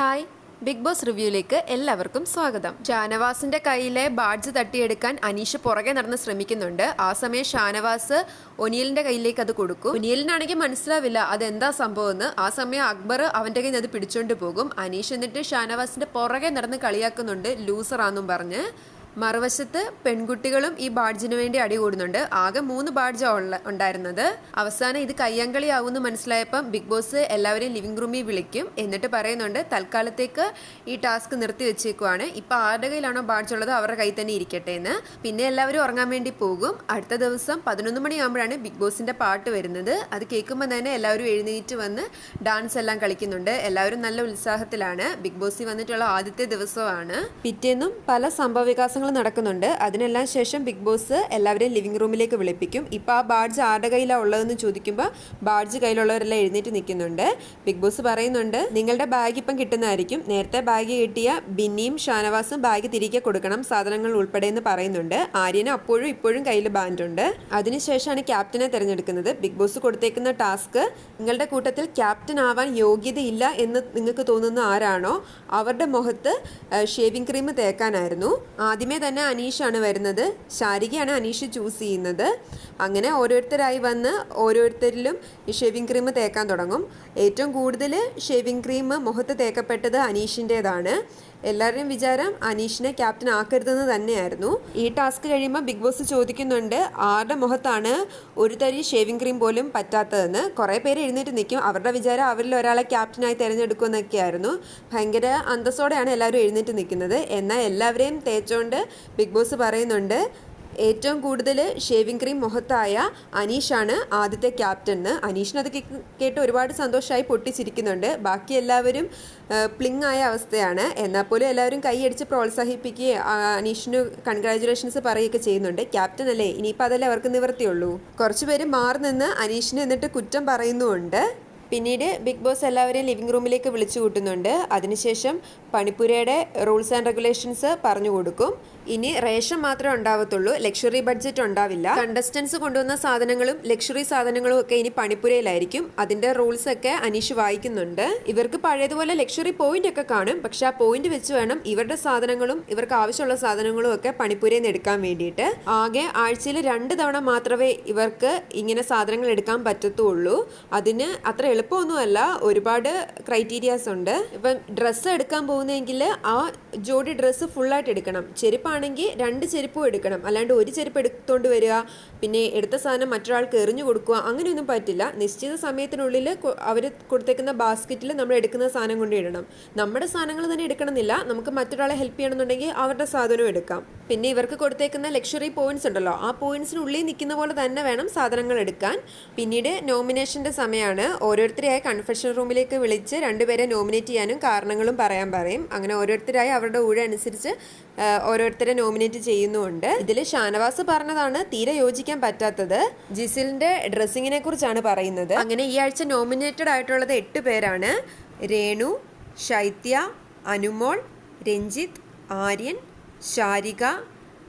Hi. Big boss റിവ്യൂയിലേക്ക് എല്ലാവർക്കും സ്വാഗതം. ഷാനവാസിന്റെ കയ്യിലെ ബാഡ്ജ് തട്ടിയെടുക്കാൻ അനീഷ് പുറകെ നടന്ന് ശ്രമിക്കുന്നുണ്ട്. ആ സമയം ഷാനവാസ് ഒനിയലിന്റെ കയ്യിലേക്ക് അത് കൊടുക്കും. ഒനിയലിനാണെങ്കിൽ മനസ്സിലാവില്ല അതെന്താ സംഭവം എന്ന് ആ സമയം അക്ബർ അവന്റെ കയ്യിൽ നിന്ന് അത് പിടിച്ചോണ്ട് പോകും. അനീഷ് എന്നിട്ട് ഷാനവാസിന്റെ പുറകെ നടന്ന് കളിയാക്കുന്നുണ്ട് ലൂസറാന്നും പറഞ്ഞ്. മറുവശത്ത് പെൺകുട്ടികളും ഈ ബാഡ്ജിന് വേണ്ടി അടികൂടുന്നുണ്ട് ആകെ മൂന്ന് ബാഡ്ജ് ഉണ്ടായിരുന്നത്. അവസാനം ഇത് കയ്യാങ്കളിയാവുമെന്ന് മനസ്സിലായപ്പം ബിഗ് ബോസ് എല്ലാവരെയും ലിവിംഗ് റൂമിൽ വിളിക്കും. എന്നിട്ട് പറയുന്നുണ്ട് തൽക്കാലത്തേക്ക് ഈ ടാസ്ക് നിർത്തി വെച്ചേക്കുവാണ്. ഇപ്പൊ ആരുടെ കയ്യിലാണോ ബാഡ്ജ് ഉള്ളത് അവരുടെ കയ്യിൽ തന്നെ ഇരിക്കട്ടെ എന്ന്. പിന്നെ എല്ലാവരും ഉറങ്ങാൻ വേണ്ടി പോകും. അടുത്ത ദിവസം പതിനൊന്ന് മണിയാകുമ്പോഴാണ് ബിഗ് ബോസിന്റെ പാട്ട് വരുന്നത്. അത് കേൾക്കുമ്പോൾ തന്നെ എല്ലാവരും എഴുന്നേറ്റ് വന്ന് ഡാൻസ് എല്ലാം കളിക്കുന്നുണ്ട്. എല്ലാവരും നല്ല ഉത്സാഹത്തിലാണ്. ബിഗ് ബോസിൽ വന്നിട്ടുള്ള ആദ്യത്തെ ദിവസമാണ്. പിറ്റേന്നും പല സംഭവ വികാസങ്ങൾ നടക്കുന്നുണ്ട്. അതിനെല്ലാം ശേഷം ബിഗ് ബോസ് എല്ലാവരെയും ലിവിംഗ് റൂമിലേക്ക് വിളിപ്പിക്കും. ഇപ്പോൾ ആ ബാഡ്ജ് ആരുടെ കയ്യിലാണ് ഉള്ളതെന്ന് ചോദിക്കുമ്പോൾ ബാഡ്ജ് കയ്യിലുള്ളവരെല്ലാം എഴുന്നേറ്റ് നിൽക്കുന്നുണ്ട്. ബിഗ് ബോസ് പറയുന്നുണ്ട് നിങ്ങളുടെ ബാഗ് ഇപ്പം കിട്ടുന്നതായിരിക്കും. നേരത്തെ ബാഗ് കിട്ടിയ ബിന്നിയും ഷാനവാസും ബാഗ് തിരികെ കൊടുക്കണം. സാധനങ്ങൾ ഉൾപ്പെടെ എന്ന് പറയുന്നുണ്ട്. ആര്യന് അപ്പോഴും ഇപ്പോഴും കയ്യിൽ ബാൻഡുണ്ട്. അതിനുശേഷമാണ് ക്യാപ്റ്റനെ തിരഞ്ഞെടുക്കുന്നത്. ബിഗ് ബോസ് കൊടുത്തേക്കുന്ന ടാസ്ക് നിങ്ങളുടെ കൂട്ടത്തിൽ ക്യാപ്റ്റൻ ആവാൻ യോഗ്യതയില്ല എന്ന് നിങ്ങൾക്ക് തോന്നുന്ന ആരാണോ അവരുടെ മുഖത്ത് ഷേവിംഗ് ക്രീം തേക്കാനായിരുന്നു. ആദ്യമേ തന്നെ അനീഷാണ് വരുന്നത്. ശാരികയാണ് അനീഷ് ചൂസ് ചെയ്യുന്നത്. അങ്ങനെ ഓരോരുത്തരായി വന്ന് ഓരോരുത്തരിലും ഷേവിംഗ് ക്രീം തേക്കാൻ തുടങ്ങും. ഏറ്റവും കൂടുതൽ ഷേവിംഗ് ക്രീം മുഖത്ത് തേക്കപ്പെട്ടത് അനീഷിന്റേതാണ് എല്ലാവരുടെയും വിചാരം അനീഷിനെ ക്യാപ്റ്റൻ ആക്കരുതെന്ന് തന്നെയായിരുന്നു. ഈ ടാസ്ക് കഴിയുമ്പോൾ ബിഗ് ബോസ് ചോദിക്കുന്നുണ്ട് ആരുടെ മുഖത്താണ് ഒരു തരി ഷേവിംഗ് ക്രീം പോലും പറ്റാത്തതെന്ന്. കുറേ പേര് എഴുന്നേറ്റ് നിൽക്കും. അവരുടെ വിചാരം അവരിൽ ഒരാളെ ക്യാപ്റ്റനായി തിരഞ്ഞെടുക്കുമെന്നൊക്കെയായിരുന്നു. ഭയങ്കര അന്തസ്സോടെയാണ് എല്ലാവരും എഴുന്നേറ്റ് നിൽക്കുന്നത്. എന്നാൽ എല്ലാവരെയും തേച്ചുകൊണ്ട് ബിഗ് ബോസ് പറയുന്നുണ്ട് ഏറ്റവും കൂടുതൽ ഷേവിംഗ് ക്രീം മുഖത്തായ അനീഷാണ് ആദ്യത്തെ ക്യാപ്റ്റൻ എന്ന് അനീഷിന് അത് കേട്ട് ഒരുപാട് സന്തോഷമായി പൊട്ടിച്ചിരിക്കുന്നുണ്ട്. ബാക്കി എല്ലാവരും പ്ലിങ് ആയ അവസ്ഥയാണ്. എന്നാൽ പോലും എല്ലാവരും കൈയടിച്ച് പ്രോത്സാഹിപ്പിക്കുകയും അനീഷിന് കൺഗ്രാചുലേഷൻസ് പറയുകയൊക്കെ ചെയ്യുന്നുണ്ട്. ക്യാപ്റ്റൻ അല്ലേ? ഇനിയിപ്പോൾ അതല്ലേ അവർക്ക് നിവർത്തിയുള്ളൂ? കുറച്ച് പേര് മാറി നിന്ന് അനീഷിനെ എന്നിട്ട് കുറ്റം പറയുന്നുമുണ്ട്. പിന്നീട് ബിഗ് ബോസ് എല്ലാവരെയും ലിവിംഗ് റൂമിലേക്ക് വിളിച്ചു കൂട്ടുന്നുണ്ട്. അതിനുശേഷം പണിപ്പുരയുടെ റൂൾസ് ആൻഡ് റെഗുലേഷൻസ് പറഞ്ഞു കൊടുക്കും. ഇനി റേഷൻ മാത്രമേ ഉണ്ടാവത്തുള്ളൂ ലക്ഷറി ബഡ്ജറ്റ് ഉണ്ടാവില്ല. കണ്ടസ്റ്റൻസ് കൊണ്ടുവന്ന സാധനങ്ങളും ലക്ഷറി സാധനങ്ങളും ഒക്കെ ഇനി പണിപ്പുരയിലായിരിക്കും. അതിന്റെ റൂൾസ് ഒക്കെ അനീഷ് വായിക്കുന്നുണ്ട്. ഇവർക്ക് പഴയതുപോലെ ലക്ഷറി പോയിന്റ് ഒക്കെ കാണും. പക്ഷെ ആ പോയിന്റ് വെച്ച് വേണം ഇവരുടെ സാധനങ്ങളും ഇവർക്ക് ആവശ്യമുള്ള സാധനങ്ങളും ഒക്കെ പണിപ്പുരയിൽ നിന്ന് എടുക്കാൻ വേണ്ടിയിട്ട്. ആകെ ആഴ്ചയിൽ രണ്ട് തവണ മാത്രമേ ഇവർക്ക് ഇങ്ങനെ സാധനങ്ങൾ എടുക്കാൻ പറ്റത്തുള്ളൂ. അതിന് അത്ര എളുപ്പമൊന്നുമല്ല. ഒരുപാട് ക്രൈറ്റീരിയാസ് ഉണ്ട്. ഇപ്പം ഡ്രസ്സ് എടുക്കാൻ പോകുന്നതെങ്കിൽ ആ ജോഡി ഡ്രസ്സ് ഫുള്ളായിട്ട് എടുക്കണം. ചെരുപ്പാണെങ്കിൽ രണ്ട് ചെരുപ്പും എടുക്കണം. അല്ലാണ്ട് ഒരു ചെരുപ്പ് എടുത്തോണ്ട് വരിക പിന്നെ എടുത്ത സാധനം മറ്റൊരാൾക്ക് എറിഞ്ഞു കൊടുക്കുക അങ്ങനെയൊന്നും പറ്റില്ല. നിശ്ചിത സമയത്തിനുള്ളിൽ അവർ കൊടുത്തേക്കുന്ന ബാസ്ക്കറ്റിൽ നമ്മൾ എടുക്കുന്ന സാധനം കൊണ്ട് ഇടണം. നമ്മുടെ സാധനങ്ങൾ തന്നെ എടുക്കണമെന്നില്ല. നമുക്ക് മറ്റൊരാളെ ഹെൽപ്പ് ചെയ്യണമെന്നുണ്ടെങ്കിൽ അവരുടെ സാധനവും എടുക്കാം. പിന്നെ ഇവർക്ക് കൊടുത്തേക്കുന്ന ലക്ഷറി പോയിന്റ്സ് ഉണ്ടല്ലോ. ആ പോയിന്റ്സിനുള്ളിൽ നിൽക്കുന്ന പോലെ തന്നെ വേണം സാധനങ്ങൾ എടുക്കാൻ. പിന്നീട് നോമിനേഷന്റെ സമയമാണ്. ഓരോരുത്തരെയായി കൺഫെഷൻ റൂമിലേക്ക് വിളിച്ച് രണ്ടുപേരെ നോമിനേറ്റ് ചെയ്യാനും കാരണങ്ങളും പറയാൻ പറയും. അങ്ങനെ ഓരോരുത്തരായി അവരുടെ ഊഴ അനുസരിച്ച് ആ, ഓരോരുത്തരെ നോമിനേറ്റ് ചെയ്യുന്നുമുണ്ട്. ഇതിൽ ഷാനവാസ് പറഞ്ഞതാണ് തീരെ യോജിക്കാൻ പറ്റാത്തത്. ജിസിലിന്റെ ഡ്രസ്സിങ്ങിനെ കുറിച്ചാണ് പറയുന്നത്. അങ്ങനെ ഈ ആഴ്ച നോമിനേറ്റഡ് ആയിട്ടുള്ളത് എട്ട് പേരാണ്. രേണു ശൈത്യ അനുമോൾ രഞ്ജിത്ത് ആര്യൻ ശാരിക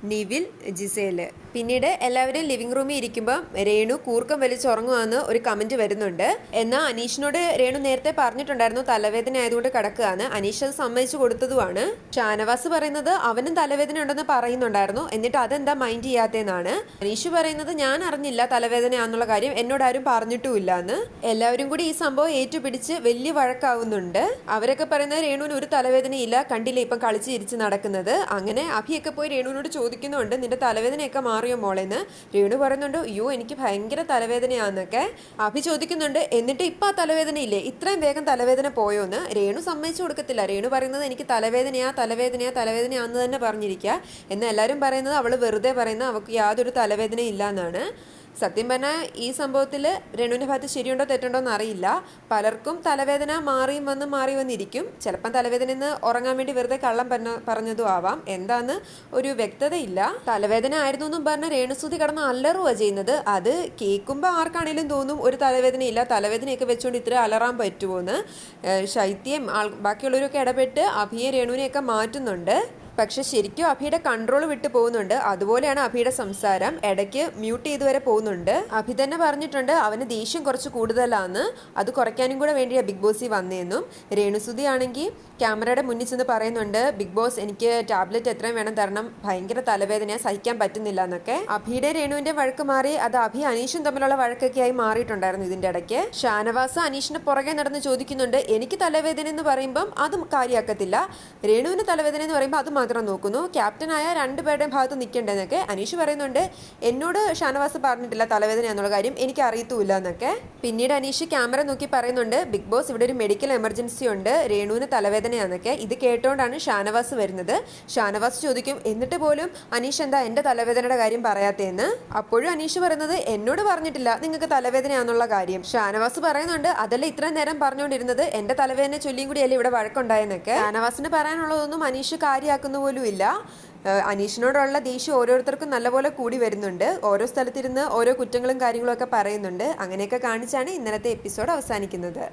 നിവിൽ ജിസേൽ. പിന്നീട് എല്ലാവരും ലിവിംഗ് റൂമിൽ ഇരിക്കുമ്പോൾ രേണു കൂർക്കം വലിച്ചുറങ്ങുമെന്ന് ഒരു കമന്റ് വരുന്നുണ്ട്. എന്നാൽ അനീഷിനോട് രേണു നേരത്തെ പറഞ്ഞിട്ടുണ്ടായിരുന്നു തലവേദന ആയതുകൊണ്ട് കിടക്കുകയാണ് അനീഷ് അത് സമ്മതിച്ചു കൊടുത്തതുമാണ്. ഷാനവാസ് പറയുന്നത് അവനും തലവേദന ഉണ്ടെന്ന് പറയുന്നുണ്ടായിരുന്നു. എന്നിട്ട് അതെന്താ മൈൻഡ് ചെയ്യാത്തതെന്നാണ്. അനീഷ് പറയുന്നത് ഞാൻ അറിഞ്ഞില്ല തലവേദനയാന്നുള്ള കാര്യം. എന്നോട് ആരും പറഞ്ഞിട്ടുമില്ല എന്ന് എല്ലാവരും കൂടി ഈ സംഭവം ഏറ്റുപിടിച്ച് വലിയ വഴക്കാവുന്നുണ്ട്. അവരൊക്കെ പറയുന്നത് രേണുവിന് ഒരു തലവേദനയില്ല. കണ്ടില്ല ഇപ്പം കളിച്ച് ഇരിച്ച് നടക്കുന്നത്. അങ്ങനെ അഭിയൊക്കെ പോയി രേണുവിനോട് ചോദിക്കുന്നുണ്ട്. നിന്റെ തലവേദനയൊക്കെ മാറിയോ മോളെന്ന് രേണു പറയുന്നുണ്ട് അയ്യോ എനിക്ക് ഭയങ്കര തലവേദനയാന്നൊക്കെ അഭി ചോദിക്കുന്നുണ്ട്. എന്നിട്ട് ഇപ്പം ആ തലവേദന ഇല്ലേ ഇത്രയും വേഗം തലവേദന പോയോ എന്ന്? രേണു സമ്മതിച്ചു കൊടുക്കത്തില്ല. രേണു പറയുന്നത് എനിക്ക് തലവേദനയാ തലവേദനയാ തലവേദനയാന്ന് തന്നെ പറഞ്ഞിരിക്കുക എന്ന് എല്ലാവരും പറയുന്നത് അവൾ വെറുതെ പറയുന്നത് അവൾക്ക് യാതൊരു തലവേദനയും ഇല്ല എന്നാണ് സത്യം പറഞ്ഞാൽ ഈ സംഭവത്തിൽ രേണുവിന്റെ ഭാഗത്ത് ശരിയുണ്ടോ തെറ്റുണ്ടോ എന്ന് അറിയില്ല പലർക്കും തലവേദന മാറിയും വന്ന് മാറി വന്നിരിക്കും. ചിലപ്പം തലവേദന എന്ന് ഉറങ്ങാൻ വേണ്ടി വെറുതെ കള്ളം പറഞ്ഞ പറഞ്ഞതും ആവാം. എന്താന്ന് ഒരു വ്യക്തതയില്ല. തലവേദന ആയിരുന്നു എന്നും പറഞ്ഞ രേണുസുതി കടന്ന് അലറുക ചെയ്യുന്നത്. അത് കേൾക്കുമ്പോൾ ആർക്കാണേലും തോന്നും ഒരു തലവേദന ഇല്ല തലവേദനയൊക്കെ വെച്ചുകൊണ്ട് ഇത്ര അലറാൻ പറ്റുമോ എന്ന് ശൈത്യം ആൾ ബാക്കിയുള്ളവരൊക്കെ ഇടപെട്ട് അഭിയെ രേണുവിനെയൊക്കെ മാറ്റുന്നുണ്ട്. പക്ഷെ ശരിക്കും അഭിയുടെ കൺട്രോൾ വിട്ട് പോകുന്നുണ്ട്. അതുപോലെയാണ് അഭിയുടെ സംസാരം. ഇടയ്ക്ക് മ്യൂട്ട് ചെയ്ത് വരെ പോകുന്നുണ്ട്. അഭി തന്നെ പറഞ്ഞിട്ടുണ്ട് അവന് ദേഷ്യം കുറച്ച് കൂടുതലാണ് അത് കുറയ്ക്കാനും കൂടെ വേണ്ടിയാണ് ബിഗ് ബോസ് വന്നതെന്നും രേണുസുതി ആണെങ്കിൽ ക്യാമറയുടെ മുന്നിൽ ചെന്ന് പറയുന്നുണ്ട് ബിഗ് ബോസ് എനിക്ക് ടാബ്ലറ്റ് എത്രയും വേണം തരണം. ഭയങ്കര തലവേദനയാണ് സഹിക്കാൻ പറ്റുന്നില്ല എന്നൊക്കെ അഭിയുടെ രേണുവിന്റെ വഴക്ക് മാറി അത് അഭി അനീഷും തമ്മിലുള്ള വഴക്കൊക്കെ ആയി മാറിയിട്ടുണ്ടായിരുന്നു ഇതിന്റെ ഇടയ്ക്ക്. ഷാനവാസ് അനീഷിന്റെ പുറകെ നടന്ന് ചോദിക്കുന്നുണ്ട് എനിക്ക് തലവേദന എന്ന് പറയുമ്പം അതും കാര്യമാക്കത്തില്ല രേണുവിന് തലവേദന എന്ന് പറയുമ്പോൾ അത് മാത്രം നോക്കുന്നു. ക്യാപ്റ്റനായ രണ്ടുപേരുടെയും ഭാഗത്ത് നിൽക്കേണ്ടതെന്നൊക്കെ അനീഷ് പറയുന്നുണ്ട്. എന്നോട് ഷാനവാസ് പറഞ്ഞിട്ടില്ല തലവേദന എന്നുള്ള കാര്യം എനിക്ക് അറിയത്തുമില്ല എന്നൊക്കെ. പിന്നീട് അനീഷ് ക്യാമറ നോക്കി പറയുന്നുണ്ട് ബിഗ് ബോസ് ഇവിടെ ഒരു മെഡിക്കൽ എമർജൻസി ഉണ്ട്. രേണുവിന് തലവേദനയാണെന്നൊക്കെ ഇത് കേട്ടോണ്ടാണ് ഷാനവാസ് വരുന്നത്. ഷാനവാസ് ചോദിക്കും എന്നിട്ട് പോലും അനീഷ് എന്താ എന്റെ തലവേദനയുടെ കാര്യം പറയാത്തേന്ന്? അപ്പോഴും അനീഷ് പറയുന്നത് എന്നോട് പറഞ്ഞിട്ടില്ല നിങ്ങൾക്ക് തലവേദനയാണെന്നുള്ള കാര്യം. ഷാനവാസ് പറയുന്നുണ്ട് അതല്ല ഇത്രയും നേരം പറഞ്ഞുകൊണ്ടിരുന്നത് എന്റെ തലവേദന ചൊല്ലിയും കൂടിയല്ലേ ഇവിടെ വഴക്കുണ്ടായെന്നൊക്കെ? ഷാനവാസിന് പറയാനുള്ളതൊന്നും അനീഷ് കാര്യമാക്കുന്ന പോലും ഇല്ല. അനീഷിനോടുള്ള ദേഷ്യം ഓരോരുത്തർക്കും നല്ലപോലെ കൂടി വരുന്നുണ്ട്. ഓരോ സ്ഥലത്തിരുന്ന് ഓരോ കുറ്റങ്ങളും കാര്യങ്ങളും ഒക്കെ പറയുന്നുണ്ട്. അങ്ങനെയൊക്കെ കാണിച്ചാണ് ഇന്നലത്തെ എപ്പിസോഡ് അവസാനിക്കുന്നത്.